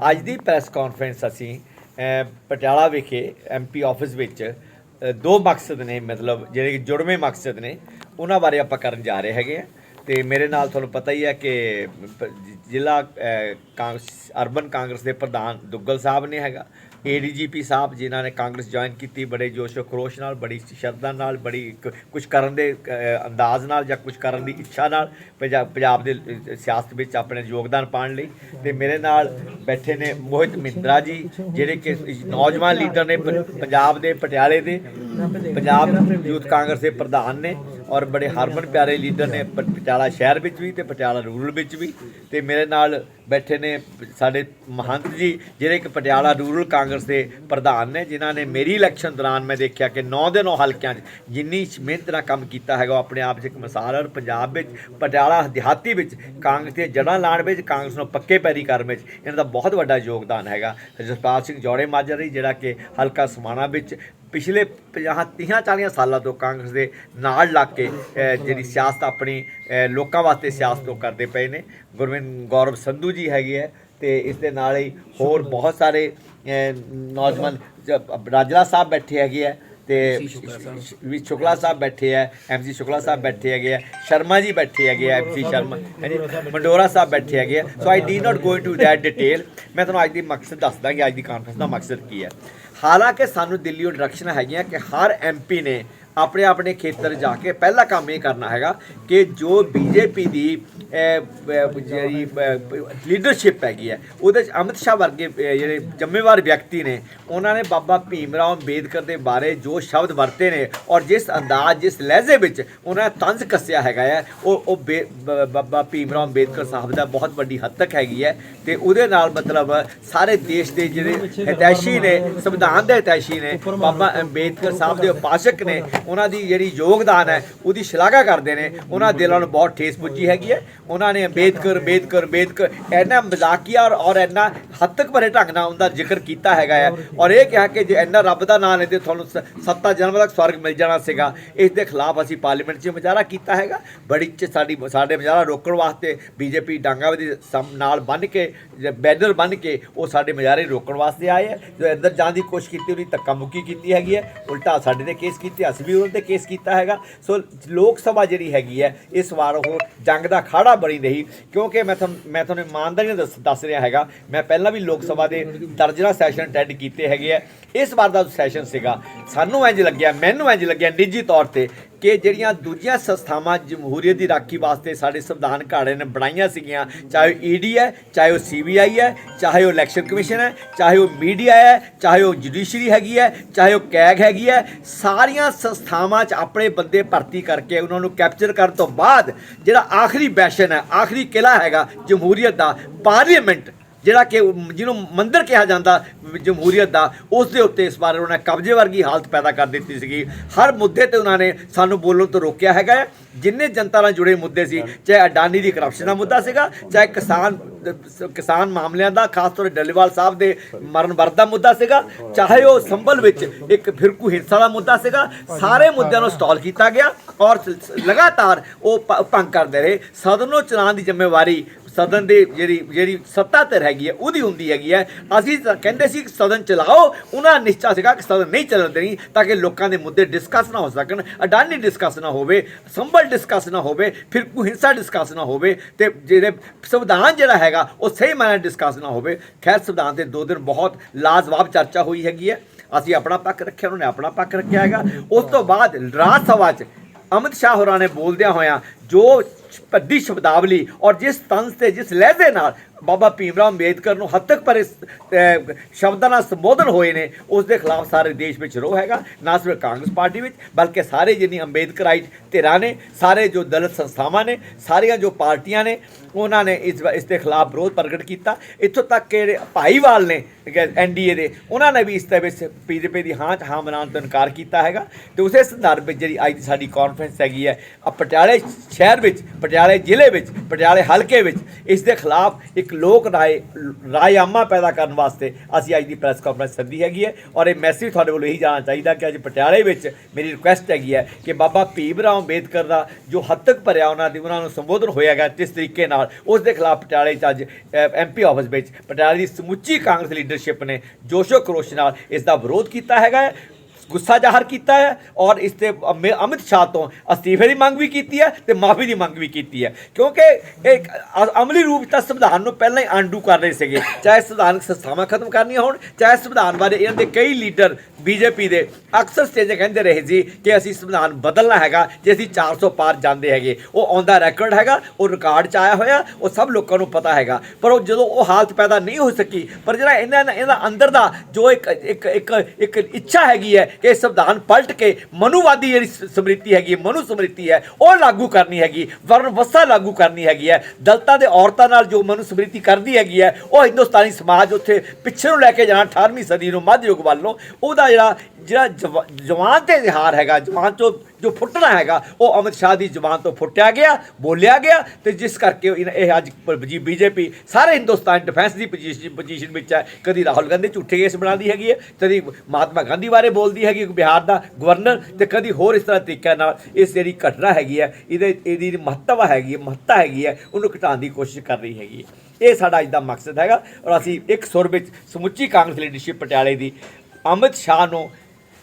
ਅੱਜ ਦੀ press conference ਅਸੀਂ ਪਟਿਆਲਾ ਵਿਖੇ ਐਮਪੀ ਆਫਿਸ ਵਿੱਚ ਦੋ ਮਕਸਦ ਨੇ ਮਤਲਬ ਜਿਹੜੇ ਕਿ ਜੁੜਵੇਂ ਮਕਸਦ ਨੇ ਉਹਨਾਂ ਬਾਰੇ ਆਪਾਂ ਕਰਨ ਜਾ ਰਹੇ ਹੈਗੇ ਆ। ਤੇ ਮੇਰੇ ਨਾਲ ਤੁਹਾਨੂੰ ਪਤਾ ਹੀ ਹੈ ਕਿ ਜ਼ਿਲ੍ਹਾ ਅਹ, ਕਾਂਗਰਸ ਅਰਬਨ ਕਾਂਗਰਸ ਦੇ ਪ੍ਰਧਾਨ ਦੁੱਗਲ ਸਾਹਿਬ ਨੇ ਹੈਗਾ। ਏਡੀਜੀਪੀ ਸਾਹਿਬ, ਜਿਨ੍ਹਾਂ ਨੇ ਕਾਂਗਰਸ ਜੁਆਇਨ ਕੀਤੀ, ਬੜੇ ਜੋਸ਼ੋ ਖਰੋਸ਼ ਨਾਲ, ਬੜੀ ਸ਼ਰਧਾ ਨਾਲ, ਬੜੀ ਕੁਝ ਕਰਨ ਦੇ ਅੰਦਾਜ਼ ਨਾਲ ਜਾਂ ਕੁਝ ਕਰਨ ਦੀ ਇੱਛਾ ਨਾਲ ਪੰਜਾ- ਪੰਜਾਬ ਦੇ ਸਿਆਸਤ ਵਿੱਚ ਆਪਣੇ ਯੋਗਦਾਨ ਪਾਉਣ ਲਈ। ਤੇ ਮੇਰੇ ਨਾਲ ਬੈਠੇ ਨੇ ਮੋਹਿਤ ਮਿੰਦਰਾ ਜੀ, ਜਿਹੜੇ ਕਿ ਨੌਜਵਾਨ ਲੀਡਰ ਨੇ ਪ- ਪੰਜਾਬ ਦੇ ਪਟਿਆਲੇ ਦੇ, ਪੰਜਾਬ ਯੂਥ ਕਾਂਗਰਸ ਦੇ ਪ੍ਰਧਾਨ ਨੇ ਔਰ ਬੜੇ ਹਰਮਨ ਪਿਆਰੇ ਲੀਡਰ ਨੇ ਪਟਿਆਲਾ ਸ਼ਹਿਰ ਵਿੱਚ ਵੀ ਤੇ ਪਟਿਆਲਾ ਰੂਰਲ ਵਿੱਚ ਵੀ। ਤੇ ਮੇਰੇ ਨਾਲ ਬੈਠੇ ਨੇ ਸਾਡੇ ਮਹੰਤ ਜੀ, ਜਿਹੜੇ ਇੱਕ ਪਟਿਆਲਾ ਰੂਰਲ ਕਾਂਗਰਸ ਦੇ ਪ੍ਰਧਾਨ ਨੇ, ਜਿਨ੍ਹਾਂ ਨੇ ਮੇਰੀ ਇਲੈਕਸ਼ਨ ਦੌਰਾਨ ਮੈਂ ਦੇਖਿਆ ਕਿ 9 ਦੇ 9 ਹਲਕਿਆਂ 'ਚ ਜਿੰਨੀ ਮਿਹਨਤ ਨਾਲ ਕੰਮ ਕੀਤਾ ਹੈਗਾ, ਉਹ ਆਪਣੇ ਆਪ 'ਚ ਇੱਕ ਮਿਸਾਲ ਹੈ ਔਰ ਪੰਜਾਬ ਵਿੱਚ, ਪਟਿਆਲਾ ਦਿਹਾਤੀ ਵਿੱਚ ਕਾਂਗਰਸ ਦੀਆਂ ਜੜ੍ਹਾਂ ਲਾਉਣ ਵਿੱਚ, ਕਾਂਗਰਸ ਨੂੰ ਪੱਕੇ ਪੈਰੀ ਕਰਨ ਵਿੱਚ ਇਹਨਾਂ ਦਾ ਬਹੁਤ ਵੱਡਾ ਯੋਗਦਾਨ ਹੈਗਾ। ਜਸਪਾਲ ਸਿੰਘ ਜੌੜੇ ਮਾਜਰੀ ਜਿਹੜਾ ਕਿ ਹਲਕਾ ਸਮਾਣਾ ਵਿੱਚ ਪਿਛਲੇ 50 30 40 ਸਾਲਾਂ ਤੋਂ ਕਾਂਗਰਸ ਦੇ ਨਾਲ ਲੱਗ ਕੇ ਜਿਹੜੀ ਸਿਆਸਤ ਆਪਣੀ ਲੋਕਾਂ ਵਾਸਤੇ ਸਿਆਸਤ ਉਹ ਕਰਦੇ ਪਏ ਨੇ। ਗੁਰਵਿੰਦ ਗੌਰਵ ਸੰਧੂ ਜੀ ਹੈਗੇ ਹੈ ਤੇ ਇਸ ਦੇ ਨਾਲ ਹੀ ਹੋਰ ਬਹੁਤ ਸਾਰੇ ਨੌਜਵਾਨ ਜ- ਰਾਜਲਾ ਸਾਹਿਬ ਬੈਠੇ ਹੈਗੇ ਹੈ ਤੇ ਵੀ ਸ਼ੁਕਲਾ ਸਾਹਿਬ। ਬੈਠੇ ਹੈ ਐਮਸੀ ਸ਼ੁਕਲਾ ਸਾਹਿਬ ਬੈਠੇ ਹੈਗੇ ਹੈ ਸ਼ਰਮਾ ਜੀ ਬੈਠੇ ਹੈਗੇ ਹੈ ਐਮਸੀ ਸ਼ਰਮਾ ਹਾਂਜੀ ਮੰਡੋਰਾ ਸਾਹਿਬ ਬੈਠੇ ਹੈਗੇ ਹੈ so I'd not go into that detail ਮੈਂ ਤੁਹਾਨੂੰ ਅੱਜ ਦੀ ਮਕਸਦ ਦੱਸਦਾ ਕਿ ਅੱਜ ਦੀ ਕਾਨਫਰੰਸ ਦਾ ਮਕਸਦ ਕੀ ਹੈ। ਹਾਲਾਂਕਿ ਸਾਨੂੰ ਦਿੱਲੀੋਂ ਡਾਇਰੈਕਸ਼ਨ ਹੈਗੀਆਂ ਕਿ ਹਰ ਐਮਪੀ ਨੇ ਆਪਣੇ ਆਪਣੇ ਖੇਤਰ ਜਾ ਕੇ ਪਹਿਲਾ ਕੰਮ ਇਹ ਕਰਨਾ ਹੈਗਾ ਕਿ ਜੋ ਬੀਜੇਪੀ ਦੀ ਜਿਹੜੀ ਲੀਡਰਸ਼ਿਪ ਹੈਗੀ ਹੈ ਉਹਦੇ ਚ ਅਮਿਤ ਸ਼ਾਹ ਵਰਗੇ ਜਿਹੜੇ ਜ਼ਿੰਮੇਵਾਰ ਵਿਅਕਤੀ ਨੇ, ਉਹਨਾਂ ਨੇ ਬਾਬਾ ਭੀਮ ਰਾਓ ਅੰਬੇਦਕਰ ਦੇ ਬਾਰੇ ਜੋ ਸ਼ਬਦ ਵਰਤੇ ਨੇ ਔਰ ਜਿਸ ਅੰਦਾਜ਼, ਜਿਸ ਲਹਿਜ਼ੇ ਵਿੱਚ ਉਹਨਾਂ ਨੇ ਤੰਜ਼ ਕੱਸਿਆ ਹੈਗਾ ਹੈ ਉਹ ਉਹ ਬੇ- ਬ- ਬਾਬਾ ਭੀਮ ਰਾਓ ਅੰਬੇਦਕਰ ਸਾਹਿਬ ਦਾ ਬਹੁਤ ਵੱਡੀ ਹੱਦ ਤੱਕ ਹੈਗੀ ਹੈ ਤੇ ਉਹਦੇ ਨਾਲ ਮਤਲਬ ਸਾਰੇ ਦੇਸ਼ ਦੇ ਜਿਹੜੇ ਹਿਤੈਸ਼ੀ ਨੇ, ਸੰਵਿਧਾਨ ਦੇ ਹਿਤੈਸ਼ੀ ਨੇ, ਬਾਬਾ ਅੰਬੇਦਕਰ ਸਾਹਿਬ ਦੇ ਉਪਾਸਕ ਨੇ, ਉਹਨਾਂ ਦੀ ਜਿਹੜੀ ਯੋਗਦਾਨ ਹੈ, ਉਹਦੀ ਸ਼ਲਾਘਾ ਕਰਦੇ ਨੇ, ਉਹਨਾਂ ਦਿਲਾਂ ਨੂੰ ਬਹੁਤ ਠੇਸ ਪੁੱਜੀ ਹੈਗੀ ਹੈ। ਉਹਨਾਂ ਨੇ ਅੰਬੇਦਕਰ ਅੰਬੇਦਕਰ ਅੰਬੇਦਕਰ ਇੰਨਾ ਮਜ਼ਾਕੀਆ ਔਰ ਔਰ ਇੰਨਾ ਹੱਦ ਤੱਕ ਭਰੇ ਢੰਗ ਨਾਲ ਉਹਦਾ ਜ਼ਿਕਰ ਕੀਤਾ ਹੈਗਾ ਹੈ ਔਰ ਇਹ ਕਿਹਾ ਕਿ ਜੇ ਇੰਨਾ ਰੱਬ ਦਾ ਨਾਮ ਲੈਂਦੇ ਤੁਹਾਨੂੰ ਸ- ਸੱਤਾ ਜਨਮ ਤੱਕ ਸਵਰਗ ਮਿਲ ਜਾਣਾ ਸੀਗਾ। ਇਸ ਦੇ ਖਿਲਾਫ ਅਸੀਂ ਪਾਰਲੀਮੈਂਟ 'ਚ ਮੁਜ਼ਾਹਰਾ ਕੀਤਾ ਹੈਗਾ। ਬੜੀ ਚ ਸਾਡੀ ਸਾਡੇ ਮੁਜ਼ਾਹਰਾ ਰੋਕਣ ਵਾਸਤੇ ਬੀਜੇਪੀ ਡਾਂਗਾ ਦੇ ਸਮ- ਨਾਲ ਬੰਨ ਕੇ ਬੈਨਰ ਬੰਨ ਕੇ ਉਹ ਸਾਡੇ ਮੁਜ਼ਾਹਰੇ ਰੋਕਣ ਵਾਸਤੇ ਆਏ ਹੈ ਜੋ ਅੰਦਰ ਜਾਣ ਦੀ ਕੋਸ਼ਿਸ਼ ਕੀਤੀ, ਉਹਦੀ ਧੱਕਾ ਮੁੱਕੀ ਕੀਤੀ ਹੈਗੀ ਹੈ ਉਲਟਾ ਸਾਡੇ ਤੇ ਕੇਸ ਕੀਤੇ, ਅਸੀਂ ਵੀ ਉਹਨਾਂ ਤੇ ਕੇਸ ਕੀਤਾ ਹੈਗਾ। ਸੋ ਲੋਕ ਸਭਾ ਜਿਹੜੀ ਹੈਗੀ ਹੈ ਇਸ ਵਾਰ ਉਹ ਜੰਗ ਦਾ ਖਾੜਾ ਬਣੀ ਰਹੀ, ਕਿਉਂਕਿ ਮੈਂ ਤੁਹਾਨੂੰ ਮੈਂ ਤੁਹਾਨੂੰ ਇਮਾਨਦਾਰੀ ਨਾਲ ਦੱਸ ਦੱਸ ਰਿਹਾ ਹੈਗਾ, ਮੈਂ ਪਹਿਲਾਂ ਵੀ ਲੋਕ ਸਭਾ ਦੇ ਦਰਜਨਾਂ ਸੈਸ਼ਨ ਅਟੈਂਡ ਕੀਤੇ ਹੈਗੇ ਆ। ਇਸ ਵਾਰ ਦਾ ਸੈਸ਼ਨ ਸੀਗਾ। ਸਾਨੂੰ ਇੰਜ ਲੱਗਿਆ, ਮੈਨੂੰ ਇੰਜ ਲੱਗਿਆ, ਨਿੱਜੀ ਤੌਰ ਤੇ ਕਿ ਜਿਹੜੀਆਂ ਦੂਜੀਆਂ ਸੰਸਥਾਵਾਂ ਜਮਹੂਰੀਅਤ ਦੀ ਰਾਖੀ ਵਾਸਤੇ ਸਾਡੇ ਸੰਵਿਧਾਨ ਘਾੜੇ ਨੇ ਬਣਾਈਆਂ ਸੀਗੀਆਂ, ਚਾਹੇ ਈਡੀ ਹੈ, ਚਾਹੇ ਉਹ ਸੀਬੀਆਈ ਹੈ, ਚਾਹੇ ਉਹ ਇਲੈਕਸ਼ਨ ਕਮਿਸ਼ਨ ਹੈ, ਚਾਹੇ ਉਹ ਮੀਡੀਆ ਹੈ, ਚਾਹੇ ਉਹ ਜੁਡੀਸ਼ਰੀ ਹੈਗੀ ਹੈ, ਚਾਹੇ ਉਹ ਕੈਗ ਹੈਗੀ ਹੈ, ਸਾਰੀਆਂ ਸੰਸਥਾਵਾਂ 'ਚ ਆਪਣੇ ਬੰਦੇ ਭਰਤੀ ਕਰਕੇ ਉਹਨਾਂ ਨੂੰ ਕੈਪਚਰ ਕਰਨ ਤੋਂ ਬਾਅਦ ਜਿਹੜਾ ਆਖਰੀ ਬੈਸ਼ਨ ਹੈ, ਆਖਰੀ ਕਿਲਾ ਹੈਗਾ ਜਮਹੂਰੀਅਤ ਦਾ ਪਾਰਲੀਮੈਂਟ ਜਿਹੜਾ ਕਿ ਜਿਹਨੂੰ ਮੰਦਰ ਕਿਹਾ ਜਾਂਦਾ ਜਮਹੂਰੀਅਤ ਦਾ, ਉਸ ਦੇ ਉੱਤੇ ਇਸ ਵਾਰ ਉਹਨਾਂ ਨੇ ਕਬਜ਼ੇ ਵਰਗੀ ਹਾਲਤ ਪੈਦਾ ਕਰ ਦਿੱਤੀ ਸੀਗੀ ਹਰ ਮੁੱਦੇ ਤੇ ਉਹਨਾਂ ਨੇ ਸਾਨੂੰ ਬੋਲਣ ਤੋਂ ਰੋਕਿਆ ਹੈਗਾ ਹੈ। ਜਿੰਨੇ ਜਨਤਾ ਨਾਲ ਜੁੜੇ ਮੁੱਦੇ ਸੀ, ਚਾਹੇ ਅਡਾਨੀ ਦੀ ਕਰਪਸ਼ਨ ਦਾ ਮੁੱਦਾ ਸੀਗਾ, ਚਾਹੇ ਕਿਸਾਨ ਕਿਸਾਨ ਮਾਮਲਿਆਂ ਦਾ, ਖਾਸ ਤੌਰ ਤੇ ਡੱਲੇਵਾਲ ਸਾਹਿਬ ਦੇ ਮਰਨ ਵਰਤ ਦਾ ਮੁੱਦਾ ਸੀਗਾ, ਚਾਹੇ ਉਹ ਸੰਭਲ ਵਿੱਚ ਇੱਕ ਫਿਰਕੂ ਹਿੰਸਾ ਦਾ ਮੁੱਦਾ ਸੀਗਾ, ਸਾਰੇ ਮੁੱਦਿਆਂ ਨੂੰ ਸਟਾਲ ਕੀਤਾ ਗਿਆ ਔਰ ਲਗਾਤਾਰ ਉਹ ਭੰਗ ਕਰਦੇ ਰਹੇ ਸਦਨ ਨੂੰ ਚਲਾਉਣ ਦੀ ਜ਼ਿੰਮੇਵਾਰੀ ਸਦਨ ਦੇ ਜਿਹੜੀ ਜਿਹੜੀ ਸੱਤਾ ਤੇ ਹੈਗੀ ਹੈ, ਉਹਦੀ ਹੁੰਦੀ ਹੈਗੀ ਹੈ। ਅਸੀਂ ਤਾਂ ਕਹਿੰਦੇ ਸੀ ਕਿ ਸਦਨ ਚਲਾਓ। ਉਹਨਾਂ ਦਾ ਨਿਸ਼ਚਾ ਸੀਗਾ ਕਿ ਸਦਨ ਨਹੀਂ ਚੱਲਣ ਦੇਣੀ, ਤਾਂ ਕਿ ਲੋਕਾਂ ਦੇ ਮੁੱਦੇ ਡਿਸਕਸ ਨਾ ਹੋ ਸਕਣ, ਅਡਾਨੀ ਡਿਸਕਸ ਨਾ ਹੋਵੇ, ਸੰਭਲ ਡਿਸਕਸ ਨਾ ਹੋਵੇ, ਫਿਰ ਕੋਈ ਹਿੰਸਾ ਡਿਸਕਸ ਨਾ ਹੋਵੇ, ਤੇ ਜਿਹੜੇ ਸੰਵਿਧਾਨ ਜਿਹੜਾ ਹੈਗਾ, ਉਹ ਸਹੀ ਮਾਇਨੇ ਡਿਸਕਸ ਨਾ ਹੋਵੇ। ਖੈਰ, ਸੰਵਿਧਾਨ ਤੇ ਦੋ ਦਿਨ ਬਹੁਤ ਲਾਜਵਾਬ ਚਰਚਾ ਹੋਈ ਹੈਗੀ ਹੈ। ਅਸੀਂ ਆਪਣਾ ਪੱਖ ਰੱਖਿਆ, ਉਹਨਾਂ ਨੇ ਆਪਣਾ ਪੱਖ ਰੱਖਿਆ ਹੈਗਾ। ਉਸ ਤੋਂ ਬਾਅਦ ਰਾਜ ਸਭਾ 'ਚ ਅਮਿਤ ਸ਼ਾਹ ਹੋਰਾਂ ਨੇ ਬੋਲਦਿਆਂ ਹੋਇਆਂ ਜੋ ਭੱਦੀ ਸ਼ਬਦਾਵਲੀ ਔਰ ਜਿਸ ਤੰਸ ਤੇ ਜਿਸ ਲਹਿਜ਼ੇ ਨਾਲ ਬਾਬਾ ਭੀਮ ਰਾਓ ਅੰਬੇਦਕਰ ਨੂੰ ਹੱਦ ਤੱਕ ਪਰ ਸ਼ਬਦਾਂ ਨਾਲ ਸੰਬੋਧਨ ਹੋਏ ਨੇ, ਉਸ ਦੇ ਖਿਲਾਫ ਸਾਰੇ ਦੇਸ਼ ਵਿੱਚ ਰੋਹ ਹੈਗਾ, ਨਾ ਸਿਰਫ ਕਾਂਗਰਸ ਪਾਰਟੀ ਵਿੱਚ, ਬਲਕਿ ਸਾਰੇ ਜਿੰਨੀ ਅੰਬੇਦਕਰਾਈਟ ਧਿਰਾਂ ਨੇ, ਸਾਰੇ ਜੋ ਦਲਿਤ ਸੰਸਥਾਵਾਂ ਨੇ, ਸਾਰੀਆਂ ਜੋ ਪਾਰਟੀਆਂ ਨੇ, ਉਹਨਾਂ ਨੇ ਇਸ ਇਸ ਦੇ ਖਿਲਾਫ ਵਿਰੋਧ ਪ੍ਰਗਟ ਕੀਤਾ। ਇੱਥੋਂ ਤੱਕ ਕਿ ਜਿਹੜੇ ਭਾਈਵਾਲ ਨੇ ਐਨਡੀਏ ਦੇ, ਉਹਨਾਂ ਨੇ ਵੀ ਇਸ ਦੇ ਵਿੱਚ ਬੀਜੇਪੀ ਦੀ ਹਾਂ 'ਚ ਹਾਂ ਮਨਾਉਣ ਤੋਂ ਇਨਕਾਰ ਕੀਤਾ ਹੈਗਾ। ਤੇ ਉਸੇ ਸੰਦਰਭ ਵਿੱਚ ਜਿਹੜੀ ਅੱਜ ਦੀ ਸਾਡੀ ਕਾਨਫਰੰਸ ਹੈਗੀ ਹੈ ਪਟਿਆਲੇ ਸ਼ਹਿਰ ਵਿੱਚ, ਪਟਿਆਲੇ ਜ਼ਿਲ੍ਹੇ ਵਿੱਚ, ਪਟਿਆਲੇ ਹਲਕੇ ਵਿੱਚ, ਇਸ ਦੇ ਖਿਲਾਫ ਇੱਕ ਲੋਕ ਰਾਏ, ਰਾਇਆਮਾ ਪੈਦਾ ਕਰਨ ਵਾਸਤੇ ਅਸੀਂ ਅੱਜ ਦੀ ਪ੍ਰੈਸ ਕਾਨਫਰੰਸ ਸੱਦੀ ਹੈਗੀ ਹੈ ਔਰ ਇਹ ਮੈਸੇਜ ਤੁਹਾਡੇ ਕੋਲ ਇਹੀ ਜਾਣਾ ਚਾਹੀਦਾ ਕਿ ਅੱਜ ਪਟਿਆਲੇ ਵਿੱਚ ਮੇਰੀ ਰਿਕੁਐਸਟ ਹੈਗੀ ਹੈ ਕਿ ਬਾਬਾ ਭੀਮ ਰਾਓ ਅੰਬੇਦਕਰ ਦਾ ਜੋ ਹੱਦ ਭਰਿਆ ਉਹਨਾਂ ਦੀ, ਉਹਨਾਂ ਨੂੰ ਸੰਬੋਧਨ ਹੋਇਆਗਾ ਜਿਸ ਤਰੀਕੇ ਨਾਲ, ਉਸ ਦੇ ਖਿਲਾਫ ਪਟਿਆਲੇ 'ਚ ਅੱਜ ਐਮਪੀ ਆਫਿਸ ਵਿੱਚ ਪਟਿਆਲੇ ਦੀ ਸਮੁੱਚੀ ਕਾਂਗਰਸ ਲੀਡਰਸ਼ਿਪ ਨੇ ਜੋਸ਼ੋ ਕਰੋਸ਼ ਨਾਲ ਇਸ ਦਾ ਵਿਰੋਧ ਕੀਤਾ ਹੈਗਾ ਹੈ। ਗੁੱਸਾ ਜ਼ਾਹਰ ਕੀਤਾ ਹੈ ਔਰ ਇਸ ਤੇ ਅਮਿ- ਅਮਿਤ ਸ਼ਾਹ ਤੋਂ ਅਸਤੀਫੇ ਦੀ ਮੰਗ ਵੀ ਕੀਤੀ ਹੈ ਤੇ ਮਾਫੀ ਦੀ ਮੰਗ ਵੀ ਕੀਤੀ ਹੈ। ਕਿਉਂਕਿ ਇੱਕ ਅ- ਅਮਲੀ ਰੂਪ ਤਾਂ ਸੰਵਿਧਾਨ ਨੂੰ ਪਹਿਲਾਂ ਹੀ ਆਂਡੂ ਕਰ ਰਹੇ ਸੀਗੇ। ਚਾਹੇ ਸੰਵਿਧਾਨਕ ਸੰਸਥਾਵਾਂ ਖਤਮ ਕਰਨੀਆਂ ਹੋਣ, ਚਾਹੇ ਸੰਵਿਧਾਨ ਬਾਰੇ ਇਹਨਾਂ ਦੇ ਕਈ ਲੀਡਰ ਬੀਜੇਪੀ ਦੇ ਅਕਸਰ ਸਟੇਜ ਕਹਿੰਦੇ ਰਹੇ ਸੀ ਕਿ ਅਸੀਂ ਸੰਵਿਧਾਨ ਬਦਲਣਾ ਹੈਗਾ, ਜੇ ਅਸੀਂ 400 ਪਾਰ ਜਾਂਦੇ ਹੈਗੇ। ਉਹ ਆਉਂਦਾ ਰੈਕੋਰਡ ਹੈਗਾ, ਉਹ ਰਿਕਾਰਡ 'ਚ ਆਇਆ ਹੋਇਆ, ਉਹ ਸਭ ਲੋਕਾਂ ਨੂੰ ਪਤਾ ਹੈਗਾ। ਪਰ ਉਹ ਜਦੋਂ ਉਹ ਹਾਲਤ ਪੈਦਾ ਨਹੀਂ ਹੋ ਸਕੀ, ਪਰ ਜਿਹੜਾ ਇਹਨਾਂ ਇਹਨਾਂ ਅੰਦਰ ਦਾ ਜੋ ਇੱਕ ਇੱਕ ਇੱਕ ਇੱਕ ਇੱਛਾ ਹੈਗੀ ਹੈ ਕਿ ਸੰਵਿਧਾਨ ਪਲਟ ਕੇ ਮਨੂਵਾਦੀ ਜਿਹੜੀ ਸ- ਸਮ੍ਰਿਤੀ ਹੈਗੀ ਹੈ, ਮਨੂ ਸਮ੍ਰਿਤੀ ਹੈ ਉਹ ਲਾਗੂ ਕਰਨੀ ਹੈਗੀ ਵਰਨ ਵਸਾ ਲਾਗੂ ਕਰਨੀ ਹੈਗੀ ਹੈ ਦਲਤਾਂ ਦੇ ਔਰਤਾਂ ਨਾਲ ਜੋ ਮਨੂ ਸਮ੍ਰਿਤੀ ਕਰਦੀ ਹੈਗੀ ਹੈ ਉਹ ਹਿੰਦੁਸਤਾਨੀ ਸਮਾਜ ਉੱਥੇ ਪਿੱਛੇ ਨੂੰ ਲੈ ਕੇ ਜਾਣਾ 18ਵੀਂ ਸਦੀ ਨੂੰ ਮੱਧ ਯੁੱਗ ਵੱਲ ਨੂੰ ਉਹਦਾ ਜਿਹੜਾ ਜਿਹੜਾ ਜਵਾ- ਜਵਾਨ ਤੇ ਇਜ਼ਹਾਰ ਹੈਗਾ, ਜਵਾਨ ਤੋਂ ਜੋ ਫੁੱਟਣਾ ਹੈਗਾ, ਉਹ ਅਮਿਤ ਸ਼ਾਹ ਦੀ ਜ਼ੁਬਾਨ ਤੋਂ ਫੁੱਟਿਆ ਗਿਆ, ਬੋਲਿਆ ਗਿਆ ਤੇ ਜਿਸ ਕਰਕੇ ਇਹ ਇਹ ਅੱਜ ਜੀ ਬੀਜੇਪੀ ਸਾਰੇ ਹਿੰਦੁਸਤਾਨ ਡਿਫੈਂਸ ਦੀ ਪੋਜੀਸ਼ਨ ਪੋਜੀਸ਼ਨ ਵਿੱਚ ਹੈ। ਕਦੀ ਰਾਹੁਲ ਗਾਂਧੀ ਝੂਠੇ ਕੇਸ ਬਣਾਉਂਦੀ ਹੈਗੀ ਹੈ, ਕਦੀ ਮਹਾਤਮਾ ਗਾਂਧੀ ਬਾਰੇ ਬੋਲਦੀ ਹੈਗੀ ਬਿਹਾਰ ਦਾ ਗਵਰਨਰ ਤੇ ਕਦੀ ਹੋਰ ਇਸ ਤਰ੍ਹਾਂ ਤਰੀਕੇ ਨਾਲ ਇਸ ਜਿਹੜੀ ਘਟਨਾ ਹੈਗੀ ਹੈ, ਇਹਦੇ ਇਹਦੀ ਮਹੱਤਵ ਹੈਗੀ ਹੈ, ਮਹੱਤਤਾ ਹੈਗੀ ਹੈ, ਉਹਨੂੰ ਘਟਾਉਣ ਦੀ ਕੋਸ਼ਿਸ਼ ਕਰ ਰਹੀ ਹੈਗੀ ਹੈ। ਇਹ ਸਾਡਾ ਅੱਜ ਦਾ ਮਕਸਦ ਹੈਗਾ ਔਰ ਅਸੀਂ ਇੱਕ ਸੁਰ ਵਿੱਚ ਸਮੁੱਚੀ ਕਾਂਗਰਸ ਲੀਡਰਸ਼ਿਪ ਪਟਿਆਲੇ ਦੀ ਅਮਿਤ ਸ਼ਾਹ ਨੂੰ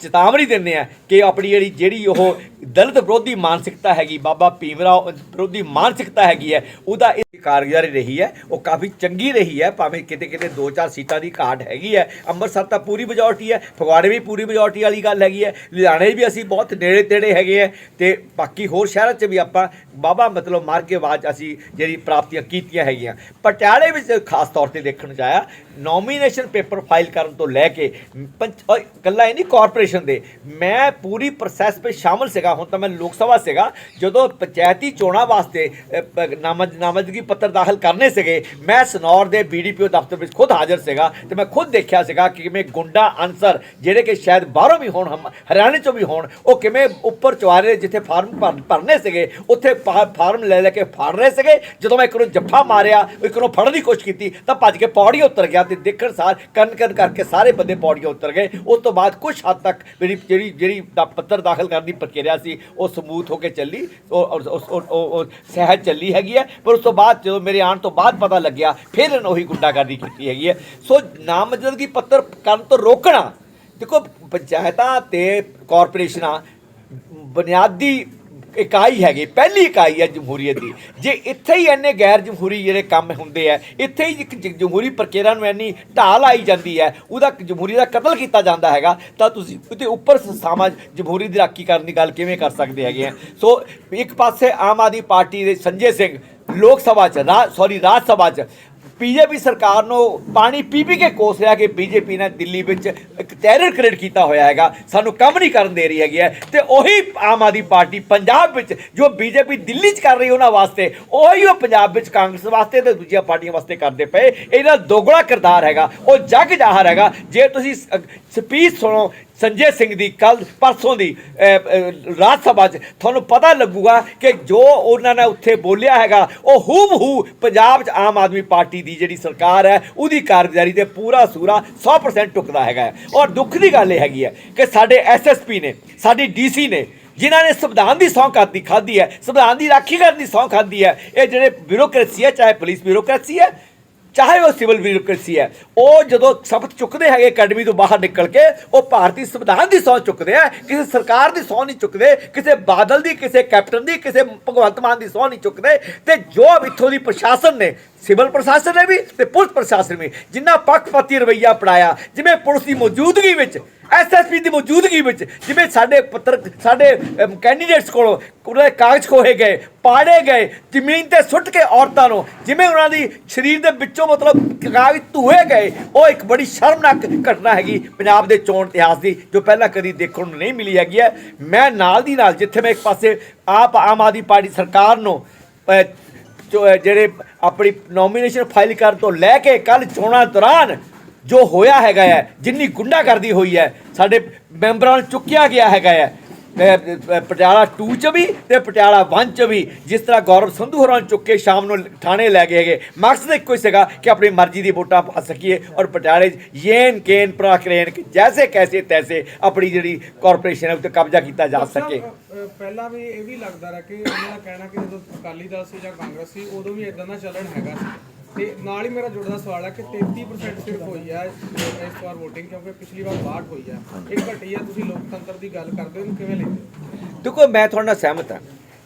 ਚੇਤਾਵਨੀ ਦਿੰਦੇ ਆ ਕਿ ਆਪਣੀ ਜਿਹੜੀ ਜਿਹੜੀ ਉਹ ਦਲਿਤ ਵਿਰੋਧੀ ਮਾਨਸਿਕਤਾ ਹੈਗੀ, ਬਾਬਾ ਭੀਮ ਰਾਓ ਵਿਰੋਧੀ ਮਾਨਸਿਕਤਾ ਹੈਗੀ ਹੈ, ਉਹਦਾ ਇਹ ਕਾਰਗੁਜ਼ਾਰੀ ਰਹੀ ਹੈ, ਉਹ ਕਾਫੀ ਚੰਗੀ ਰਹੀ ਹੈ, ਭਾਵੇਂ ਕਿਤੇ ਕਿਤੇ 2-4 ਸੀਟਾਂ ਦੀ ਘਾਟ ਹੈਗੀ ਹੈ। ਅੰਮ੍ਰਿਤਸਰ ਤਾਂ ਪੂਰੀ ਮੈਜੋਰਟੀ ਹੈ, ਫਗਵਾੜੇ ਵੀ ਪੂਰੀ ਮੈਜੋਰਟੀ ਵਾਲੀ ਗੱਲ ਹੈਗੀ ਹੈ, ਲੁਧਿਆਣੇ ਵੀ ਅਸੀਂ ਬਹੁਤ ਨੇੜੇ ਤੇੜੇ ਹੈਗੇ ਹੈ ਤੇ ਬਾਕੀ ਹੋਰ ਸ਼ਹਿਰਾਂ 'ਚ ਵੀ ਆਪਾਂ ਬਾਬਾ ਮਤਲਬ ਮਾਰ ਕੇ ਆਵਾਜ਼ ਅਸੀਂ ਜਿਹੜੀ ਪ੍ਰਾਪਤੀਆਂ ਕੀਤੀਆਂ ਹੈਗੀਆਂ। ਪਟਿਆਲੇ ਵਿੱਚ ਖਾਸ ਤੌਰ ਤੇ ਦੇਖਣ 'ਚ ਆਇਆ ਨੋਮੀਨੇਸ਼ਨ ਪੇਪਰ ਫਾਈਲ ਕਰਨ ਤੋਂ ਲੈ ਕੇ ਪੰਚ ਓਏ, ਇਹ ਨਹੀਂ ਕਾਰਪੋਰੇਸ਼ਨ ਦੇ। ਮੈਂ ਪੂਰੀ ਪ੍ਰੋਸੈਸ ਵਿੱਚ ਸ਼ਾਮਲ ਸੀਗਾ ਹੁਣ ਤਾਂ ਮੈਂ ਲੋਕ ਸਭਾ ਸੀਗਾ ਜਦੋਂ ਪੰਚਾਇਤੀ ਚੋਣਾਂ ਵਾਸਤੇ ਅ, ਨਾਮਜ਼ਦਗੀ ਪੱਤਰ ਦਾਖਲ ਕਰਨੇ ਸੀਗੇ ਮੈਂ ਸਨੌਰ ਦੇ ਬੀਡੀਪੀਓ ਦਫ਼ਤਰ ਵਿੱਚ ਖੁਦ ਹਾਜ਼ਰ ਸੀਗਾ ਤੇ ਮੈਂ ਖੁਦ ਦੇਖਿਆ ਸੀਗਾ ਕਿ ਕਿਵੇਂ ਗੁੰਡਾ ਅਨਸਰ ਜਿਹੜੇ ਕਿ ਸ਼ਾਇਦ ਬਾਹਰੋਂ ਵੀ ਹੋਣ ਹਮ- ਹਰਿਆਣੇ ਚੋਂ ਵੀ ਹੋਣ ਉਹ ਕਿਵੇਂ ਉੱਪਰ ਚੁਆਰੇ ਜਿੱਥੇ ਫਾਰਮ ਭਰ- ਭਰਨੇ ਸੀਗੇ ਉੱਥੇ ਫਾ- ਫਾਰਮ ਲੈ ਲੈ ਕੇ ਫੜ ਰਹੇ ਸੀਗੇ। ਜਦੋਂ ਮੈਂ ਇੱਕ ਨੂੰ ਜੱਫਾ ਮਾਰਿਆ ਇੱਕ ਨੂੰ ਫੜਨ ਦੀ ਕੋਸ਼ਿਸ਼ ਕੀਤੀ ਤਾਂ ਭੱਜ ਕੇ ਪੌੜੀ ਉਤਰ ਗਿਆ ਤੇ ਦੇਖਣ ਸਾਰ ਕੰਨ ਕੰਨ ਕਰਕੇ ਸਾਰੇ ਬੰਦੇ ਪੌੜੀਆਂ ਉਤਰ ਗਏ। ਉਸ ਤੋਂ ਬਾਅਦ ਕੁਝ ਹੱਦ ਤੱਕ ਮੇਰੀ ਜਿਹੜੀ ਜਿਹੜੀ ਦਾ ਪੱਤਰ ਦਾਖਲ ਕਰਨ ਦੀ ਪ੍ਰਕਿਰਿਆ ਸੀ, ਉਹ ਸਮੂਥ ਹੋ ਕੇ ਚੱਲੀ ਉਹ ਸਹਿਜ ਚੱਲੀ ਹੈਗੀ ਹੈ। ਪਰ ਉਸ ਤੋਂ ਬਾਅਦ ਜਦੋਂ ਮੇਰੇ ਆਉਣ ਤੋਂ ਬਾਅਦ ਪਤਾ ਲੱਗਿਆ, ਫਿਰ ਇਹਨਾਂ ਉਹੀ ਗੁੰਡਾਗਰਦੀ ਕੀਤੀ ਹੈਗੀ ਹੈ। ਸੋ ਨਾਮਜ਼ਦਗੀ ਪੱਤਰ ਕਰਨ ਤੋਂ ਰੋਕਣਾ, ਦੇਖੋ, ਪੰਚਾਇਤਾਂ ਤੇ ਕਾਰਪੋਰੇਸ਼ਨਾਂ, ਬੁਨਿਆਦੀ ਇਕਾਈ ਹੈਗੀ, ਪਹਿਲੀ ਇਕਾਈ ਹੈ ਜਮਹੂਰੀਅਤ ਦੀ। ਜੇ ਇੱਥੇ ਹੀ ਇੰਨੇ ਗੈਰ ਜਮਹੂਰੀ ਜਿਹੜੇ ਕੰਮ ਹੁੰਦੇ ਆ, ਇੱਥੇ ਹੀ ਇੱਕ ਜ- ਜਮਹੂਰੀ ਪ੍ਰਕਿਰਿਆ ਨੂੰ ਇੰਨੀ ਢਾਲ ਆਈ ਜਾਂਦੀ ਹੈ, ਉਹਦਾ ਜਮਹੂਰੀ ਦਾ ਕਤਲ ਕੀਤਾ ਜਾਂਦਾ ਹੈਗਾ, ਤਾਂ ਤੁਸੀਂ ਉਹਦੇ ਉੱਪਰ ਸੰਸਥਾਵਾਂ ਜਮਹੂਰੀ ਦੀ ਰਾਖੀ ਕਰਨ ਦੀ ਗੱਲ ਕਿਵੇਂ ਕਰ ਸਕਦੇ ਹੈਗੇ ਆ? ਸੋ ਇੱਕ ਪਾਸੇ ਆਮ ਆਦਮੀ ਪਾਰਟੀ ਦੇ ਸੰਜੇ ਸਿੰਘ, ਲੋਕ ਸਭਾ ਚ ਰਾਜ ਸੌਰੀ ਰਾਜ ਸਭਾ ਚ ਬੀਜੇਪੀ ਸਰਕਾਰ ਨੂੰ ਪਾਣੀ ਪੀ ਪੀ ਕੇ ਕੋਸ ਰਿਹਾ ਕਿ ਬੀਜੇਪੀ ਨੇ ਦਿੱਲੀ ਵਿੱਚ ਇੱਕ ਟੈਰਰ ਕ੍ਰੀਏਟ ਕੀਤਾ ਹੋਇਆ ਹੈਗਾ। ਸਾਨੂੰ ਕੰਮ ਨਹੀਂ ਕਰਨ ਦੇ ਰਹੀ ਹੈਗੀ ਹੈ। ਤੇ ਉਹੀ ਆਮ ਆਦਮੀ ਪਾਰਟੀ ਪੰਜਾਬ ਵਿੱਚ ਜੋ ਬੀਜੇਪੀ ਦਿੱਲੀ 'ਚ ਕਰ ਰਹੀ ਉਹਨਾਂ ਵਾਸਤੇ, ਉਹੀ ਉਹ ਪੰਜਾਬ ਵਿੱਚ ਕਾਂਗਰਸ ਵਾਸਤੇ ਤੇ ਦੂਜੀਆਂ ਪਾਰਟੀਆਂ ਵਾਸਤੇ ਕਰਦੇ ਪਏ। ਇਹਦਾ ਦੋਗਲਾ ਕਿਰਦਾਰ ਹੈਗਾ। ਉਹ ਜੱਗ ਜ਼ਾਹਰ ਹੈਗਾ। ਜੇ ਤੁਸੀਂ ਸਪੀਚ ਸੁਣੋ ਸੰਜੇ ਸਿੰਘ ਦੀ ਕੱਲ ਪਰਸੋਂ ਦੀ ਰਾਜ ਸਭਾ 'ਚ ਤੁਹਾਨੂੰ ਪਤਾ ਲੱਗੂਗਾ ਕਿ ਜੋ ਉਹਨਾਂ ਨੇ ਉੱਥੇ ਬੋਲਿਆ ਹੈਗਾ, ਉਹ ਹੂਬ ਹੂ ਪੰਜਾਬ 'ਚ ਆਮ ਆਦਮੀ ਪਾਰਟੀ ਦੀ ਜਿਹੜੀ ਸਰਕਾਰ ਹੈ, ਉਹਦੀ ਕਾਰਗੁਜ਼ਾਰੀ ਤੇ ਪੂਰਾ ਸੂਰਾ 100% ਟੁਕਦਾ ਹੈਗਾ ਹੈ। ਔਰ ਦੁੱਖ ਦੀ ਗੱਲ ਇਹ ਹੈਗੀ ਹੈ ਕਿ ਸਾਡੇ ਐਸਐਸਪੀ ਨੇ, ਸਾਡੀ ਡੀਸੀ ਨੇ, ਜਿਨ੍ਹਾਂ ਨੇ ਸੰਵਿਧਾਨ ਦੀ ਸਹੁੰ ਖਾਦੀ ਖਾਦੀ ਹੈ, ਸੰਵਿਧਾਨ ਦੀ ਰਾਖੀ ਕਰਨ ਦੀ ਸਹੁੰ ਖਾਦੀ ਹੈ, ਇਹ ਜਿਹੜੇ ਬਿਊਰੋਕ੍ਰੇਸੀ ਹੈ, ਚਾਹੇ ਪੁਲਿਸ ਬਿਊਰੋਕ੍ਰੇਸੀ ਹੈ ਚਾਹੇ ਉਹ ਸਿਵਲ ਬਿਊਰੋਕ੍ਰੇਸੀ ਹੈ, ਉਹ ਜਦੋਂ ਸ਼ਬਦ ਚੁੱਕਦੇ ਹੈਗੇ ਅਕੈਡਮੀ ਤੋਂ ਬਾਹਰ ਨਿਕਲ ਕੇ, ਉਹ ਭਾਰਤੀ ਸੰਵਿਧਾਨ ਦੀ ਸਹੁੰ ਚੁੱਕਦੇ ਆ, ਕਿਸੇ ਸਰਕਾਰ ਦੀ ਸਹੁੰ ਨਹੀਂ ਚੁੱਕਦੇ, ਕਿਸੇ ਬਾਦਲ ਦੀ, ਕਿਸੇ ਕੈਪਟਨ ਦੀ, ਕਿਸੇ ਭਗਵੰਤ ਮਾਨ ਦੀ ਸਹੁੰ ਨਹੀਂ ਚੁੱਕਦੇ, ਤੇ ਜੋ ਇੱਥੋਂ ਦੀ ਪ੍ਰਸ਼ਾਸਨ ਨੇ ਸਿਵਲ ਪ੍ਰਸ਼ਾਸਨ ਨੇ ਵੀ ਤੇ ਪੁਲਿਸ ਪ੍ਰਸ਼ਾਸਨ ਵੀ ਜਿੰਨਾ ਪੱਖਪਾਤੀ ਰਵਈਆ ਅਪਣਾਇਆ, ਜਿਵੇਂ ਪੁਲਿਸ ਦੀ ਮੌਜੂਦਗੀ ਵਿੱਚ ਐਸਐਸਪੀ ਦੀ ਮੌਜੂਦਗੀ ਵਿੱਚ, ਜਿਵੇਂ ਸਾਡੇ ਪੱਤਰ, ਸਾਡੇ ਕੈਂਡੀਡੇਟਸ ਕੋਲੋਂ ਉਹਨਾਂ ਦੇ ਕਾਗਜ਼ ਖੋਹੇ ਗਏ, ਪਾੜੇ ਗਏ, ਜ਼ਮੀਨ ਤੇ ਸੁੱਟ ਕੇ ਔਰਤਾਂ ਨੂੰ, ਜਿਵੇਂ ਉਹਨਾਂ ਦੀ ਸਰੀਰ ਦੇ ਵਿੱਚੋਂ ਮਤਲਬ ਕਾਗਜ਼ ਧੂਏ ਗਏ, ਉਹ ਇੱਕ ਬੜੀ ਸ਼ਰਮਨਾਕ ਘਟਨਾ ਹੈਗੀ ਪੰਜਾਬ ਦੇ ਚੋਣ ਇਤਿਹਾਸ ਦੀ, ਜੋ ਪਹਿਲਾਂ ਕਦੀ ਦੇਖਣ ਨੂੰ ਨਹੀਂ ਮਿਲੀ ਹੈਗੀ ਹੈ। ਮੈਂ ਨਾਲ ਦੀ ਨਾਲ, ਜਿੱਥੇ ਮੈਂ ਇੱਕ ਪਾਸੇ ਆਪ ਆਮ ਆਦਮੀ ਪਾਰਟੀ ਸਰਕਾਰ ਨੂੰ ਜਿਹੜੇ ਆਪਣੀ ਨੋਮੀਨੇਸ਼ਨ ਫਾਈਲ ਕਰਨ ਤੋਂ ਲੈ ਕੇ ਕੱਲ ਚੋਣਾਂ ਦੌਰਾਨ ਜੋ ਹੋਇਆ ਹੈਗਾ ਹੈ, ਜਿੰਨੀ ਗੁੰਡਾਗਰਦੀ ਹੋਈ ਹੈ, ਸਾਡੇ ਮੈਂਬਰਾਂ ਨੂੰ ਚੁੱਕਿਆ ਗਿਆ ਹੈਗਾ ਹੈ ਪਟਿਆਲਾ 2 ਚ ਵੀ ਤੇ ਪਟਿਆਲਾ 1 ਚ ਵੀ। ਜਿਸ ਤਰ੍ਹਾਂ ਗੌਰਵ ਸੰਧੂ ਹੋਰਾਂ ਚੁੱਕ ਕੇ ਸ਼ਾਮ ਨੂੰ ਥਾਣੇ ਲੈ ਗਏ ਹੈਗੇ। ਮਕਸਦ ਇੱਕੋ ਹੀ ਸੀਗਾ ਕਿ ਆਪਣੀ ਮਰਜ਼ੀ ਦੀ ਵੋਟਾਂ ਪਾ ਸਕੀਏ ਔਰ ਪਟਿਆਲੇ ਯੇਨ ਕੇਨ ਪ੍ਰਾਕਰੇਨ ਜੈਸੇ ਕੈਸੇ ਤੈਸੇ ਆਪਣੀ ਜਿਹੜੀ ਕਾਰਪੋਰੇਸ਼ਨ ਹੈ ਉੱਤੇ ਕਬਜ਼ਾ ਕੀਤਾ ਜਾ ਸਕੇ। ਪਹਿਲਾਂ ਵੀ ਇਹ ਵੀ ਲੱਗਦਾ ਰਿਹਾ ਕਿ ਉਹਨਾਂ ਦਾ ਕਹਿਣਾ ਕਿ ਜਦੋਂ ਅਕਾਲੀ ਦਲ ਸੀ ਜਾਂ ਕਾਂਗਰਸ ਸੀ ਉਦੋਂ ਵੀ ਇਦਾਂ ਦਾ ਚੱਲਣ ਹੈਗਾ ਸੀ। ਤੇ ਨਾਲ ਹੀ ਮੇਰਾ ਜੁੜਦਾ ਸਵਾਲ ਹੈ ਕਿ 33% ਸਿਰਫ ਹੋਈ ਹੈ ਇਸ ਵਾਰ VOTING ਕਿਉਂਕਿ ਪਿਛਲੀ ਵਾਰ 62 ਹੋਈ ਹੈ ਇਹ ਘਟੀ ਹੈ ਤੁਸੀਂ ਲੋਕਤੰਤਰ ਦੀ ਗੱਲ ਕਰਦੇ ਹੋ, ਇਹਨੂੰ ਕਿਵੇਂ ਲੈਂਦੇ ਹੋ? ਦੇਖੋ, ਮੈਂ ਤੁਹਾਡੇ ਨਾਲ ਸਹਿਮਤ ਹਾਂ।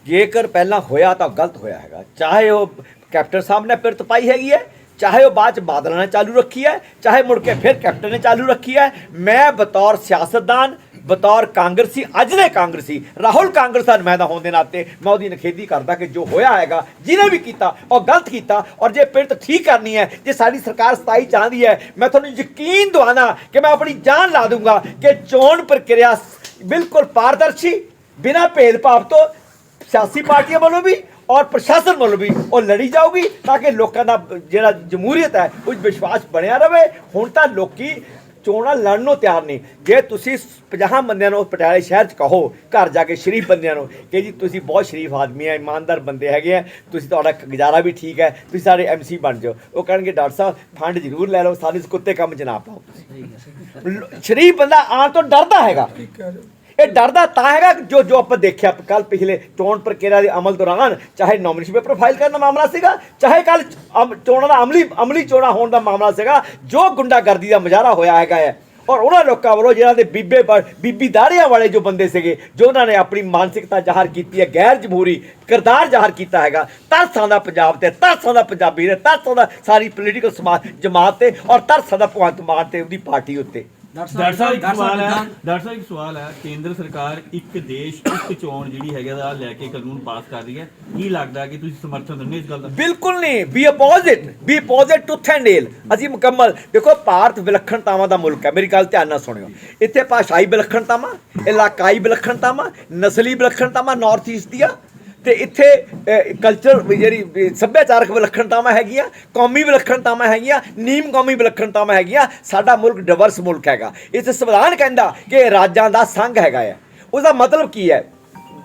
ਜੇਕਰ ਪਹਿਲਾਂ ਹੋਇਆ ਤਾਂ ਗਲਤ ਹੋਇਆ ਹੈਗਾ। ਚਾਹੇ ਉਹ ਕੈਪਟਨ ਸਾਹਿਬ ਨੇ ਪਿਰਤ ਪਾਈ ਹੈਗੀ ਹੈ, ਚਾਹੇ ਉਹ ਬਾਅਦ ਚ ਬਾਦਲਾਂ ਨੇ ਚਾਲੂ ਰੱਖੀ ਹੈ, ਚਾਹੇ ਮੁੜ ਕੇ ਫਿਰ ਕੈਪਟਨ ਨੇ ਚਾਲੂ ਰੱਖੀ ਹੈ, ਮੈਂ ਬਤੌਰ ਸਿਆਸਤਦਾਨ ਬਤੌਰ ਕਾਂਗਰਸੀ, ਅੱਜ ਦੇ ਕਾਂਗਰਸੀ, ਰਾਹੁਲ ਕਾਂਗਰਸ ਦਾ ਨੁਮਾਇੰਦਾ ਹੋਣ ਦੇ ਨਾਤੇ ਮੈਂ ਉਹਦੀ ਨਖੇਦੀ ਕਰਦਾ ਕਿ ਜੋ ਹੋਇਆ ਹੈਗਾ, ਜਿਹਨੇ ਵੀ ਕੀਤਾ, ਉਹ ਗਲਤ ਕੀਤਾ ਔਰ ਜੇ ਪਿਰਤ ਠੀਕ ਕਰਨੀ ਹੈ, ਜੇ ਸਾਡੀ ਸਰਕਾਰ 27 ਚਾਹੁੰਦੀ ਹੈ, ਮੈਂ ਤੁਹਾਨੂੰ ਯਕੀਨ ਦਵਾਨਾ ਕਿ ਮੈਂ ਆਪਣੀ ਜਾਨ ਲਾ ਦੂੰਗਾ ਕਿ ਚੋਣ ਪ੍ਰਕਿਰਿਆ ਬਿਲਕੁਲ ਪਾਰਦਰਸ਼ੀ, ਬਿਨਾਂ ਭੇਦਭਾਵ ਤੋਂ ਸਿਆਸੀ ਪਾਰਟੀਆਂ ਵੱਲੋਂ ਵੀ ਔਰ ਪ੍ਰਸ਼ਾਸਨ ਵੱਲੋਂ ਵੀ ਉਹ ਲੜੀ ਜਾਊਗੀ ਤਾਂ ਕਿ ਲੋਕਾਂ ਦਾ ਜਿਹੜਾ ਜਮਹੂਰੀਅਤ ਹੈ, ਉਹ ਵਿਸ਼ਵਾਸ ਬਣਿਆ ਰਵੇ ਹੁਣ ਤਾਂ ਲੋਕੀ ਚੋਣਾਂ ਲੜਨ ਨੂੰ ਤਿਆਰ ਨਹੀਂ। ਜੇ ਤੁਸੀਂ 50 ਬੰਦਿਆਂ ਨੂੰ ਪਟਿਆਲੇ ਸ਼ਹਿਰ 'ਚ ਕਹੋ ਘਰ ਜਾ ਕੇ ਸ਼ਰੀਫ ਬੰਦਿਆਂ ਨੂੰ ਕਿ ਜੀ ਤੁਸੀਂ ਬਹੁਤ ਸ਼ਰੀਫ ਆਦਮੀ ਹੈ ਇਮਾਨਦਾਰ ਬੰਦੇ ਹੈਗੇ ਆ ਤੁਸੀਂ ਤੁਹਾਡਾ ਗੁਜ਼ਾਰਾ ਵੀ ਠੀਕ ਹੈ ਤੁਸੀਂ ਸਾਡੇ ਐਮਸੀ ਬਣ ਜਾਓ। ਉਹ ਕਹਿਣਗੇ ਡਾਕਟਰ ਸਾਹਿਬ ਫੰਡ ਜ਼ਰੂਰ ਲੈ ਲਓ ਸਾਨੂੰ ਇਸ ਕੁੱਤੇ ਕੰਮ 'ਚ ਨਾ ਪਾਓ। ਸ਼ਰੀਫ ਬੰਦਾ ਆਉਣ ਤੋਂ ਡਰਦਾ ਹੈਗਾ। ਇਹ ਡਰਦਾ ਤਾਂ ਹੈਗਾ ਜੋ ਜੋ ਆਪਾਂ ਦੇਖਿਆ ਕੱਲ ਪਿਛਲੇ ਚੋਣ ਪ੍ਰਕਿਰਿਆ ਦੇ ਅਮਲ ਦੌਰਾਨ, ਚਾਹੇ ਨੋਮੀਨੇਸ਼ਨ ਪੇਪਰ ਫਾਈਲ ਕਰਨ ਦਾ ਮਾਮਲਾ ਸੀਗਾ, ਚਾਹੇ ਕੱਲ ਚੋਣਾਂ ਦਾ ਅਮਲੀ ਅਮਲੀ ਚੋਣਾਂ ਹੋਣ ਦਾ ਮਾਮਲਾ ਸੀਗਾ, ਜੋ ਗੁੰਡਾਗਰਦੀ ਦਾ ਮੁਜ਼ਾਹਰਾ ਹੋਇਆ ਹੈਗਾ ਹੈ। ਔਰ ਉਹਨਾਂ ਲੋਕਾਂ ਵੱਲੋਂ ਜਿਹਨਾਂ ਦੇ ਬੀਬੇ ਬ- ਬੀਬੀ ਦਾੜੀਆਂ ਵਾਲੇ ਜੋ ਬੰਦੇ ਸੀਗੇ, ਜੋ ਉਹਨਾਂ ਨੇ ਆਪਣੀ ਮਾਨਸਿਕਤਾ ਜ਼ਾਹਰ ਕੀਤੀ ਹੈ ਗੈਰ ਜਮਹੂਰੀ ਕਿਰਦਾਰ ਜ਼ਾਹਰ ਕੀਤਾ ਹੈਗਾ, ਤਰਸਾਂ ਦਾ ਪੰਜਾਬ ਤੇ, ਤਰਸਾਂ ਦਾ ਪੰਜਾਬੀ ਤੇ, ਤਰਸਾਂ ਦਾ ਸਾਰੀ ਪੋਲੀਟੀਕਲ ਸਮਾਜ, ਜਮਾਤ ਤੇ ਔਰ ਤਰਸਾਂ ਦਾ ਭਗਵੰਤ ਮਾਨ ਤੇ ਉਹਦੀ ਪਾਰਟੀ ਉੱਤੇ। ਡਾਕਟਰ ਸਾਹਿਬ ਇੱਕ ਸਵਾਲ ਹੈ ਡਾਕਟਰ ਸਾਹਿਬ ਇੱਕ ਸਵਾਲ ਹੈ ਕੇਂਦਰ ਸਰਕਾਰ ਇੱਕ ਦੇਸ਼ ਇੱਕ ਚੋਣ ਜਿਹੜੀ ਹੈਗਾ ਦਾ ਲੈ ਕੇ ਕਾਨੂੰਨ ਪਾਸ ਕਰ ਰਹੀ ਹੈ। ਕੀ ਲੱਗਦਾ ਕਿ ਤੁਸੀਂ ਸਮਰਥਨ ਦਿੰਦੇ ਹੋ ਇਸ ਗੱਲ ਦਾ? ਬਿਲਕੁਲ ਨਹੀਂ। We opposed it we opposed it tooth and nail ਅਸੀਂ ਮੁਕੰਮਲ। ਦੇਖੋ ਭਾਰਤ ਵਿਲੱਖਣਤਾਵਾਂ ਦਾ ਮੁਲਕ ਹੈ। ਮੇਰੀ ਗੱਲ ਧਿਆਨ ਨਾਲ ਸੁਣਿਓ। ਇੱਥੇ ਭਾਸ਼ਾਈ ਵਿਲੱਖਣਤਾਵਾਂ ਇਲਾਕਾਈ ਵਿਲੱਖਣਤਾਵਾਂ ਨਸਲੀ ਵਿਲੱਖਣਤਾਵਾਂ ਨਾਰਥ ਈਸਟ ਦੀਆਂ ਤੇ ਇੱਥੇ ਕਲਚਰ ਜਿਹੜੀ ਸੱਭਿਆਚਾਰਕ ਵਿਲੱਖਣਤਾਵਾਂ ਹੈਗੀਆਂ, ਕੌਮੀ ਵਿਲੱਖਣਤਾਵਾਂ ਹੈਗੀਆਂ, ਨੀਮ ਕੌਮੀ ਵਿਲੱਖਣਤਾਵਾਂ ਹੈਗੀਆਂ, ਸਾਡਾ ਮੁਲਕ ਡਿਵਰਸ ਮੁਲਕ ਹੈਗਾ। ਇਸ ਸੰਵਿਧਾਨ ਕਹਿੰਦਾ ਕਿ ਰਾਜਾਂ ਦਾ ਸੰਘ ਹੈਗਾ ਹੈ। ਉਹਦਾ ਮਤਲਬ ਕੀ ਹੈ?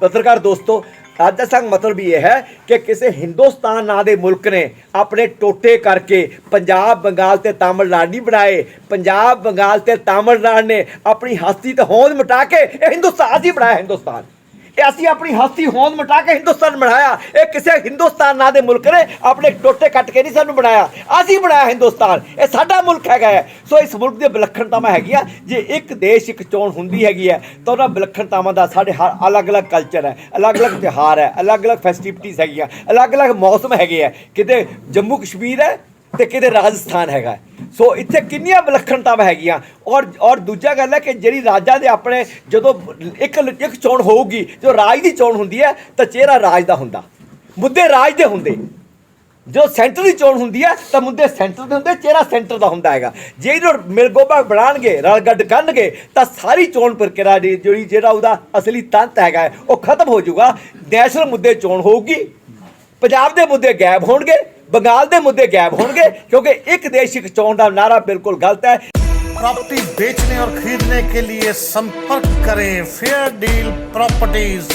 ਪੱਤਰਕਾਰ ਦੋਸਤੋ, ਰਾਜਾ ਸੰਘ ਮਤਲਬ ਇਹ ਹੈ ਕਿ ਕਿਸੇ ਹਿੰਦੁਸਤਾਨ ਨਾਂ ਦੇ ਮੁਲਕ ਨੇ ਆਪਣੇ ਟੋਟੇ ਕਰਕੇ ਪੰਜਾਬ, ਬੰਗਾਲ ਤੇ ਤਾਮਿਲਨਾਡੂ ਨਹੀਂ ਬਣਾਏ। ਪੰਜਾਬ, ਬੰਗਾਲ ਤੇ ਤਾਮਿਲਨਾਡੂ ਨੇ ਆਪਣੀ ਹਸਤੀ ਤੇ ਹੋਂਦ ਮਿਟਾ ਕੇ ਇਹ ਹਿੰਦੁਸਤਾਨ ਹੀ ਬਣਾਇਆ, ਹਿੰਦੁਸਤਾਨ। ਇਹ ਅਸੀਂ ਆਪਣੀ ਹਸਤੀ ਹੋਂਦ ਮਿਟਾ ਕੇ ਹਿੰਦੁਸਤਾਨ ਬਣਾਇਆ। ਇਹ ਕਿਸੇ ਹਿੰਦੁਸਤਾਨ ਨਾਂ ਦੇ ਮੁਲਕ ਨੇ ਆਪਣੇ ਟੋਟੇ ਕੱਟ ਕੇ ਨਹੀਂ ਸਾਨੂੰ ਬਣਾਇਆ। ਅਸੀਂ ਬਣਾਇਆ ਹਿੰਦੁਸਤਾਨ। ਇਹ ਸਾਡਾ ਮੁਲਕ ਹੈਗਾ ਹੈ। ਸੋ ਇਸ ਮੁਲਕ ਦੀਆਂ ਵਿਲੱਖਣਤਾਵਾਂ ਹੈਗੀਆਂ। ਜੇ ਇੱਕ ਦੇਸ਼, ਇੱਕ ਚੋਣ ਹੁੰਦੀ ਹੈਗੀ ਹੈ, ਤਾਂ ਉਹਨਾਂ ਵਿਲੱਖਣਤਾਵਾਂ ਦਾ ਸਾਡੇ ਹਰ ਅਲੱਗ-ਅਲੱਗ ਕਲਚਰ ਹੈ, ਅਲੱਗ-ਅਲੱਗ ਤਿਉਹਾਰ ਹੈ, ਅਲੱਗ-ਅਲੱਗ ਫੈਸਟੀਵਿਟੀਜ਼ ਹੈਗੀਆਂ, ਅਲੱਗ-ਅਲੱਗ ਮੌਸਮ ਹੈਗੇ ਆ ਕਿਤੇ ਜੰਮੂ ਕਸ਼ਮੀਰ ਹੈ ਤੇ ਕਿਤੇ ਰਾਜਸਥਾਨ ਹੈਗਾ ਸੋ ਇੱਥੇ ਕਿੰਨੀਆਂ ਵਿਲੱਖਣਤਾਵਾਂ ਹੈਗੀਆਂ। ਔਰ ਔਰ ਦੂਜਾ ਗੱਲ ਹੈ ਕਿ ਜਿਹੜੀ ਰਾਜਾਂ ਦੇ ਆਪਣੇ ਜਦੋਂ ਇੱਕ ਇੱਕ ਚੋਣ ਹੋਊਗੀ, ਜੋ ਰਾਜ ਦੀ ਚੋਣ ਹੁੰਦੀ ਹੈ, ਤਾਂ ਚਿਹਰਾ ਰਾਜ ਦਾ ਹੁੰਦਾ। ਮੁੱਦੇ ਰਾਜ ਦੇ ਹੁੰਦੇ। ਜੋ ਸੈਂਟਰ ਦੀ ਚੋਣ ਹੁੰਦੀ ਹੈ, ਤਾਂ ਮੁੱਦੇ ਸੈਂਟਰ ਦੇ ਹੁੰਦੇ, ਚਿਹਰਾ ਸੈਂਟਰ ਦਾ ਹੁੰਦਾ ਹੈਗਾ। ਜੇ ਇਹਨੂੰ ਮਿਲਗੋਬਾ ਬਣਾਣਗੇ ਰਲਗੱਡ ਕਰਨਗੇ, ਤਾਂ ਸਾਰੀ ਚੋਣ ਪ੍ਰਕਿਰਿਆ ਜਿਹੜੀ ਜਿਹੜਾ ਉਹਦਾ ਅਸਲੀ ਤੰਤ ਹੈਗਾ, ਉਹ ਖਤਮ ਹੋ ਜਾਊਗਾ। ਨੈਸ਼ਨਲ ਮੁੱਦੇ ਚੋਣ ਹੋਊਗੀ, ਪੰਜਾਬ ਦੇ ਮੁੱਦੇ ਗਾਇਬ ਹੋਣਗੇ ਬੰਗਾਲ ਦੇ ਮੁੱਦੇ ਗਾਇਬ ਹੋਣਗੇ ਕਿਉਂਕਿ ਇੱਕ ਦੇਸ਼ ਇੱਕ ਚੋਣ ਦਾ ਨਾਰਾ ਬਿਲਕੁਲ ਗਲਤ ਹੈ प्रॉपर्टी बेचने और खरीदने के लिए संपर्क करें फेयर डील प्रॉपर्टीज